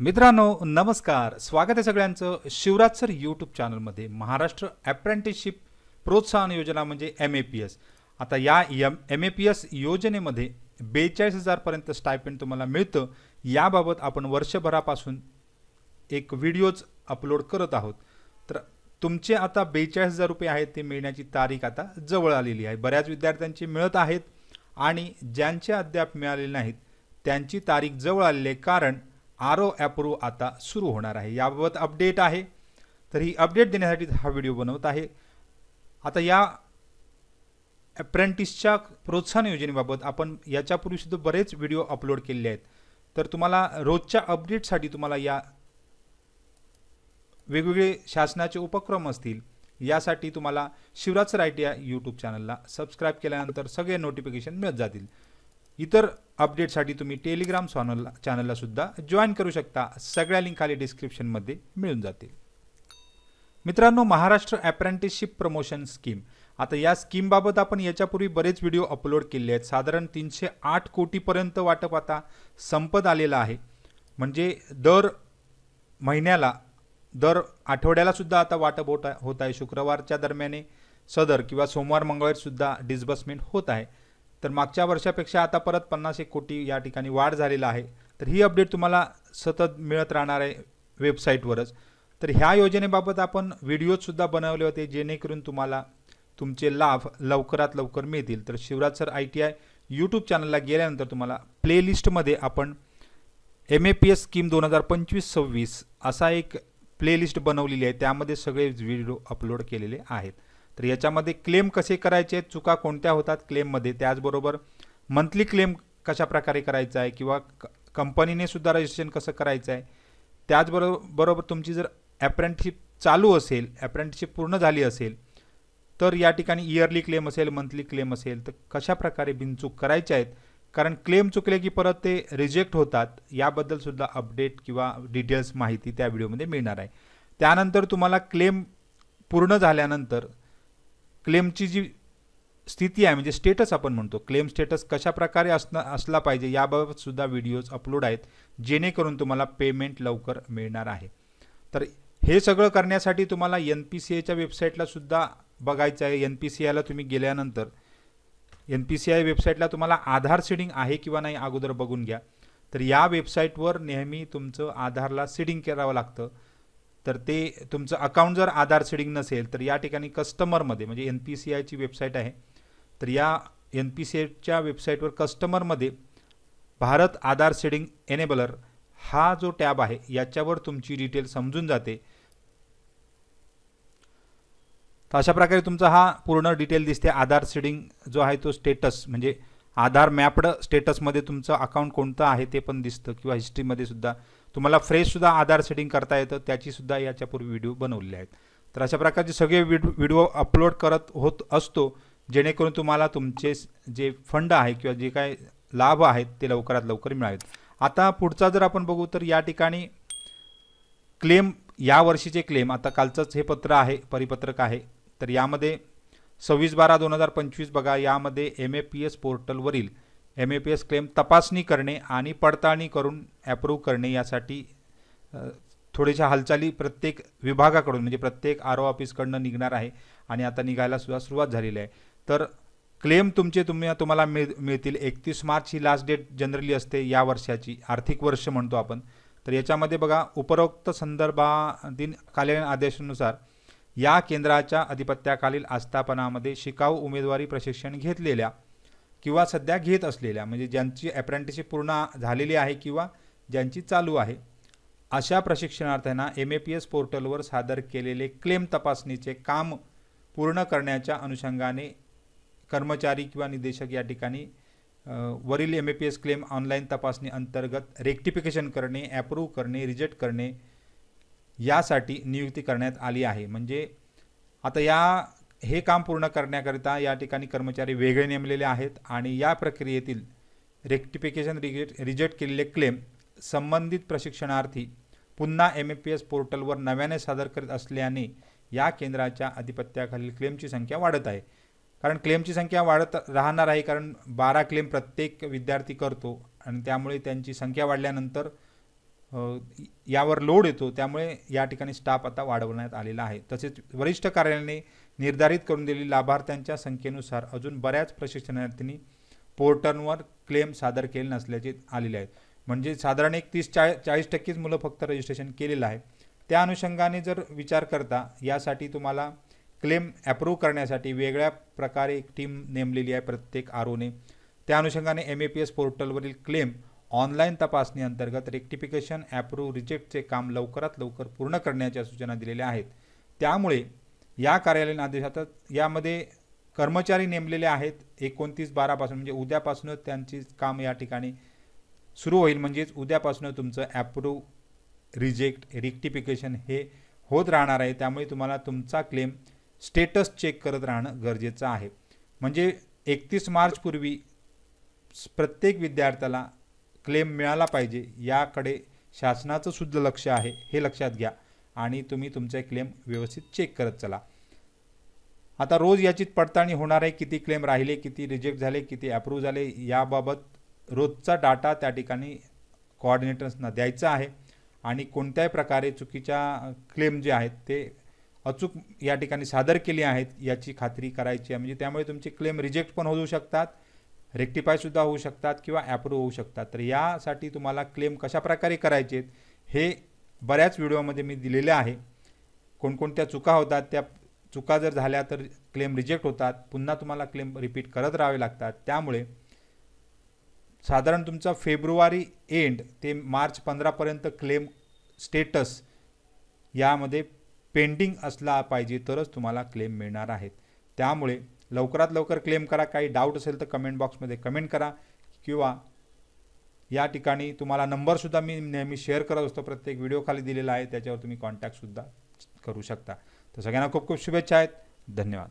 मित्रांनो नमस्कार. स्वागत आहे सगळ्यांचं शिवराज सर यूट्यूब चॅनलमध्ये महाराष्ट्र ॲप्रेंटिसशिप प्रोत्साहन योजना म्हणजे एम ए पी एस आता या M M A P S योजनेमध्ये बेचाळीस हजारपर्यंत स्टायपेंड तुम्हाला मिळतं. याबाबत आपण वर्षभरापासून एक व्हिडिओज अपलोड करत आहोत. तर तुमचे आता बेचाळीस हजार रुपये आहेत ते मिळण्याची तारीख आता जवळ आलेली आहे. बऱ्याच विद्यार्थ्यांचे मिळत आहेत आणि ज्यांचे अद्याप मिळालेले नाहीत त्यांची तारीख जवळ आलेली आहे. कारण आर ओ ॲप्रूव्ह आता सुरू होणार आहे. याबाबत अपडेट आहे. तर ही अपडेट देण्यासाठी हा व्हिडिओ बनवत आहे. आता या अप्रेंटिसच्या प्रोत्साहन योजनेबाबत आपण याच्यापूर्वीसुद्धा बरेच व्हिडिओ अपलोड केलेले आहेत. तर तुम्हाला रोजच्या अपडेटसाठी तुम्हाला या वेगवेगळे शासनाचे उपक्रम असतील यासाठी तुम्हाला शिवराज रायटी या यूट्यूब चॅनलला सबस्क्राईब केल्यानंतर सगळे नोटिफिकेशन मिळत जातील. इतर अपडेटसाठी तुम्ही टेलिग्राम चॅनलला चॅनलला सुद्धा जॉईन करू शकता. सगळ्या लिंक खाली डिस्क्रिप्शनमध्ये मिळून जातील. मित्रांनो महाराष्ट्र अप्रेंटिसशिप प्रमोशन स्कीम आता या स्कीमबाबत आपण याच्यापूर्वी बरेच व्हिडिओ अपलोड केले आहेत. साधारण तीनशे आठ कोटीपर्यंत वाटप आता संपत आलेलं आहे. म्हणजे दर महिन्याला दर आठवड्यालासुद्धा आता वाटप होत आहे होत आहे. शुक्रवारच्या दरम्याने सदर किंवा सोमवार मंगळवारसुद्धा डिस्बर्समेंट होत आहे. तर मागच्या वर्षापेक्षा आता परत पन्नास एक कोटी या ठिकाणी वाढ झालेला आहे. तर ही अपडेट तुम्हाला सतत मिळत राहणार आहे वेबसाईटवरच तर ह्या योजनेबाबत आपण व्हिडिओजसुद्धा बनवले होते जेणेकरून तुम्हाला तुमचे लाभ लवकरात लवकर मिळतील. तर Shivraj sir I T I YouTube चॅनलला गेल्यानंतर तुम्हाला प्लेलिस्टमध्ये आपण M A P S scheme दोन हजार पंचवीस सव्वीस असा एक प्लेलिस्ट बनवलेली आहे. त्यामध्ये सगळे व्हिडिओ अपलोड केलेले आहेत. तर याच्यामध्ये क्लेम कसे करायचे आहेत चुका कोणत्या होतात क्लेममध्ये त्याचबरोबर मंथली क्लेम कशा प्रकारे करायचा आहे किंवा क कंपनीने सुद्धा रजिस्ट्रेशन कसं करायचं आहे त्याचबरोबर बरोबर तुमची जर ॲप्रेंटशिप चालू असेल ॲप्रेंटशिप पूर्ण झाली असेल तर या ठिकाणी इयरली क्लेम असेल मंथली क्लेम असेल तर कशा प्रकारे बिनचूक करायचे आहेत? कारण क्लेम चुकले की परत ते रिजेक्ट होतात याबद्दल सुद्धा अपडेट किंवा डिटेल्स माहिती त्या व्हिडिओमध्ये मिळणार आहे. त्यानंतर तुम्हाला क्लेम पूर्ण झाल्यानंतर क्लेमची जी स्थिती आहे म्हणजे स्टेटस आपण म्हणतो क्लेम स्टेटस कशा प्रकारे असणं असला पाहिजे याबाबत सुद्धा व्हिडिओज अपलोड आहेत जेणेकरून तुम्हाला पेमेंट लवकर मिळणार आहे. तर हे सगळं करण्यासाठी तुम्हाला एन पी सी एच्या वेबसाईटला सुद्धा बघायचं आहे. एन पी सी आयला तुम्ही गेल्यानंतर एन पी सी आय वेबसाईटला तुम्हाला आधार सीडिंग आहे किंवा नाही अगोदर बघून घ्या. तर या वेबसाईटवर नेहमी तुमचं आधारला सीडिंग करावं लागतं. तर ते तुमचं अकाउंट जर आधार सीडिंग नसेल तर या ठिकाणी कस्टमरमध्ये म्हणजे एन पी सी आयची वेबसाईट आहे तर या एन पी सी आयच्या वेबसाईटवर कस्टमरमध्ये भारत आधार सीडिंग एनेबलर हा जो टॅब आहे याच्यावर तुमची डिटेल समजून जाते. तर अशा प्रकारे तुमचा हा पूर्ण डिटेल दिसते. आधार सीडिंग जो आहे तो स्टेटस म्हणजे आधार मॅप्ड स्टेटसमध्ये तुमचं अकाउंट कोणतं आहे ते पण दिसतं किंवा हिस्ट्रीमध्ये सुद्धा. तुम्हाला फ्रेशसुद्धा आधार सेटिंग करता येतं त्याचीसुद्धा याच्यापूर्वी व्हिडिओ बनवलेले आहेत. तर अशा प्रकारचे सगळे व्हिडिओ व्हिडिओ अपलोड करत होत असतो जेणेकरून तुम्हाला तुमचे जे फंड आहे किंवा जे काय लाभ आहेत ते लवकरात लवकर मिळावेत. आता पुढचा जर आपण बघू तर या ठिकाणी क्लेम या वर्षीचे क्लेम आता कालचंच हे पत्र आहे परिपत्रक आहे. तर यामध्ये सव्वीस बारा दोन हजार पंचवीस बघा यामध्ये M A P S पोर्टलवरील M A P S claim तपासणी करणे आणि पडताळणी करून ॲप्रूव्ह करणे यासाठी थोड्याशा हालचाली प्रत्येक विभागाकडून म्हणजे प्रत्येक आर ओ ऑफिसकडनं निघणार आहे आणि आता निघायला सुद्धा सुरुवात झालेली आहे. तर क्लेम तुमचे तुम्ही तुम्हाला मिळ मिळतील. एकतीस मार्च ही लास्ट डेट जनरली असते या वर्षाची आर्थिक वर्ष म्हणतो आपण. तर याच्यामध्ये बघा उपरोक्त संदर्भाधीन कालीन आदेशानुसार या केंद्राच्या अधिपत्याखालील आस्थापनामध्ये शिकाऊ उमेदवारी प्रशिक्षण घेतलेल्या किंवा सध्या घेत असलेल्या म्हणजे ज्यांची अप्रेंटिसशिप पूर्ण झालेली आहे किंवा ज्यांची चालू आहे अशा प्रशिक्षणार्थ्यांना एम ए पी एस पोर्टलवर सादर केलेले क्लेम तपासणीचे काम पूर्ण करण्याच्या अनुषंगाने कर्मचारी किंवा निदेशक या ठिकाणी वरील M A P S claim online तपासणी अंतर्गत रेक्टिफिकेशन करणे ॲप्रूव्ह करणे रिजेक्ट करणे यासाठी नियुक्ती करण्यात आली आहे. म्हणजे आता या हे काम पूर्ण करण्याकरिता या ठिकाणी कर्मचारी वेगळे नेमलेले आहेत आणि या प्रक्रियेतील रेक्टिफिकेशन रिजेक्ट रिजेक्ट केलेले क्लेम संबंधित प्रशिक्षणार्थी पुन्हा एम ए पी एस पोर्टलवर नव्याने सादर करीत असल्याने या केंद्राच्या अधिपत्याखालील क्लेमची संख्या वाढत आहे. कारण क्लेमची संख्या वाढत राहणार आहे कारण बारा क्लेम प्रत्येक विद्यार्थी करतो आणि त्यामुळे त्यांची संख्या वाढल्यानंतर यावर लोड येतो त्यामुळे या ठिकाणी स्टाफ आता वाढवण्यात आलेला आहे. तसेच वरिष्ठ कार्यालयाने निर्धारित करून दिलेली लाभार्थ्यांच्या संख्येनुसार अजून बऱ्याच प्रशिक्षणार्थींनी पोर्टलवर क्लेम सादर केले नसल्याचे आलेले आहेत. म्हणजे साधारण एक तीस चाळ चाळीस टक्केच मुलं फक्त रजिस्ट्रेशन केलेलं आहे. त्या अनुषंगाने जर विचार करता यासाठी तुम्हाला क्लेम ॲप्रूव्ह करण्यासाठी वेगळ्या प्रकारे एक टीम नेमलेली आहे प्रत्येक आरोने त्या अनुषंगाने एम ए पी एस पोर्टलवरील क्लेम ऑनलाईन तपासणी अंतर्गत रेक्टिफिकेशन ॲप्रूव्ह रिजेक्टचे काम लवकरात लवकर पूर्ण करण्याच्या सूचना दिलेल्या आहेत. त्यामुळे या कार्यालयीन आदेशात यामध्ये कर्मचारी नेमलेले आहेत. एकोणतीस बारापासून म्हणजे उद्यापासूनच त्यांची काम या ठिकाणी सुरू होईल. म्हणजेच उद्यापासून तुमचं ॲप्रूव्ह रिजेक्ट रेक्टिफिकेशन हे होत राहणार आहे. त्यामुळे तुम्हाला तुमचा क्लेम स्टेटस चेक करत राहणं गरजेचं आहे. म्हणजे एकतीस मार्चपूर्वी प्रत्येक विद्यार्थ्याला क्लेम मिळाला पाहिजे याकडे शासनाचं सुद्धा लक्ष आहे हे लक्षात घ्या. आणि तुम्ही तुमचे क्लेम व्यवस्थित चेक करत चला. आता रोज याची पडताळणी होणार आहे किती क्लेम राहिले किती रिजेक्ट झाले किती अप्रूव्ह झाले याबाबत रोजचा डाटा त्या ठिकाणी कोऑर्डिनेटर्सना द्यायचा आहे. आणि कोणत्याही प्रकारे चुकीच्या क्लेम जे आहेत ते अचूक या ठिकाणी सादर केले आहेत याची खात्री करायची आहे. म्हणजे त्यामुळे तुमचे क्लेम रिजेक्ट पण होऊ शकतात रेक्टिफायसुद्धा होऊ शकतात किंवा ॲप्रूव्ह होऊ शकतात. तर यासाठी तुम्हाला क्लेम कशा प्रकारे करायचे आहेत हे बऱ्याच व्हिडिओमध्ये मी दिलेले आहे. कोणकोणत्या चुका होतात त्या चुका जर झाल्या तर क्लेम रिजेक्ट होतात. पुन्हा तुम्हाला क्लेम रिपीट करत राहावे लागतात. त्यामुळे साधारण तुमचा फेब्रुवारी एंड ते मार्च पंधरापर्यंत क्लेम स्टेटस यामध्ये पेंडिंग असला पाहिजे तरच तुम्हाला क्लेम मिळणार आहेत. त्यामुळे लवकरात लवकर क्लेम करा. काही डाऊट असेल तर कमेंट बॉक्समध्ये कमेंट करा. किंवा या ठिकाणी तुम्हाला नंबरसुद्धा मी नेहमी शेअर करत असतो. प्रत्येक व्हिडिओ खाली दिलेला आहे. त्याच्यावर तुम्ही कॉन्टॅक्टसुद्धा करू शकता. तर सगळ्यांना खूप खूप शुभेच्छा आहेत. धन्यवाद.